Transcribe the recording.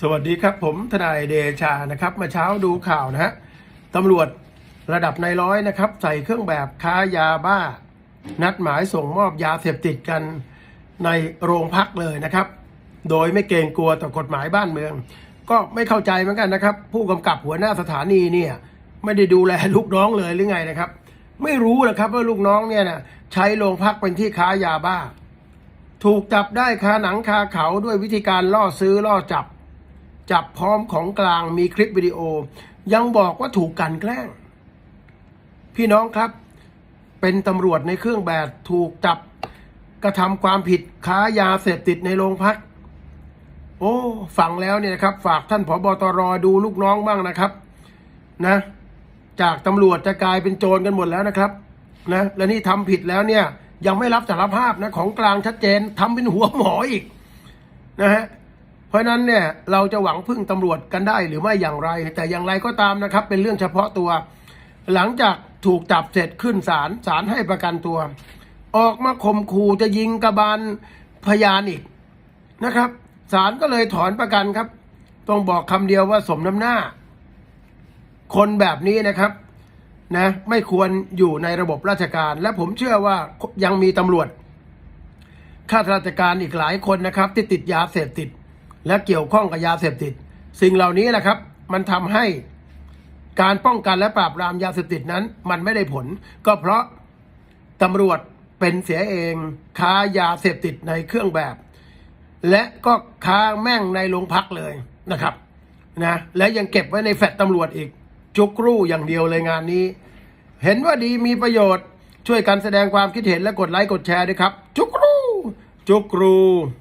สวัสดีครับผมทนายเดชานะครับมาเช้าดูข่าวนะฮะตำรวจระดับนายร้อยนะครับ ใส่เครื่องแบบค้ายาบ้า นัดหมายส่งมอบยาเสพติดกันในโรงพักเลยนะครับ โดยไม่เกรงกลัวต่อกฎหมายบ้านเมือง ก็ไม่เข้าใจเหมือนกันนะครับ ผู้กำกับหัวหน้าสถานีเนี่ยไม่ได้ดูแลลูกน้องเลยหรือไงนะครับ ไม่รู้นะครับว่าลูกน้องเนี่ยนะใช้โรงพักเป็นที่ค้ายาบ้า ถูกจับได้คาหนังคาเขาด้วยวิธีการล่อซื้อล่อจับ จับพร้อมของกลางมีคลิปวิดีโอ ยังบอกว่าถูกกันแกล้ง พี่น้องครับ เป็นตำรวจในเครื่องแบบถูกจับกระทำความผิดค้ายาเสพติดในโรงพัก โอ้ฟังแล้วเนี่ยครับ ฝากท่านผบตรดูลูกน้องบ้างนะครับ นะ จากตำรวจจะกลายเป็นโจรกันหมดแล้วนะครับ นะ และนี่ทำผิดแล้วเนี่ย ยังไม่รับสารภาพนะของกลางชัดเจนทำเป็นหัวหมออีก นะฮะ เพราะนั้นเนี่ยเราจะหวังพึ่งตำรวจกันได้หรือไม่อย่างไร แต่อย่างไรก็ตามนะครับ เป็นเรื่องเฉพาะตัว หลังจากถูกจับเสร็จขึ้นศาลศาลให้ประกันตัว ออกมาข่มขู่จะยิงกระบาลพยานอีกนะครับศาลก็เลยถอนประกันครับ ต้องบอกคำเดียวว่าสมน้ำหน้า คนแบบนี้นะครับนะไม่ควรอยู่ในระบบราชการ และผมเชื่อว่ายังมีตำรวจข้าราชการอีกหลายคนนะครับ ที่ติดยาเสพติด และเกี่ยวข้องกับยาเสพติด สิ่งเหล่านี้แหละครับ มันทำให้การป้องกันและปราบปรามยาเสพติดนั้น มันไม่ได้ผล ก็เพราะตำรวจเป็นเสียเองค้ายาเสพติดในเครื่องแบบ และก็ค้าแม่งในโรงพักเลยนะครับนะและยังเก็บไว้ในแฟลตตำรวจอีกจุกรู่อย่างเดียวเลยงานนี้ เห็นว่าดีมีประโยชน์ช่วยกันแสดงความคิดเห็นและกดไลค์กดแชร์ด้วยครับ จุกรู จุกรู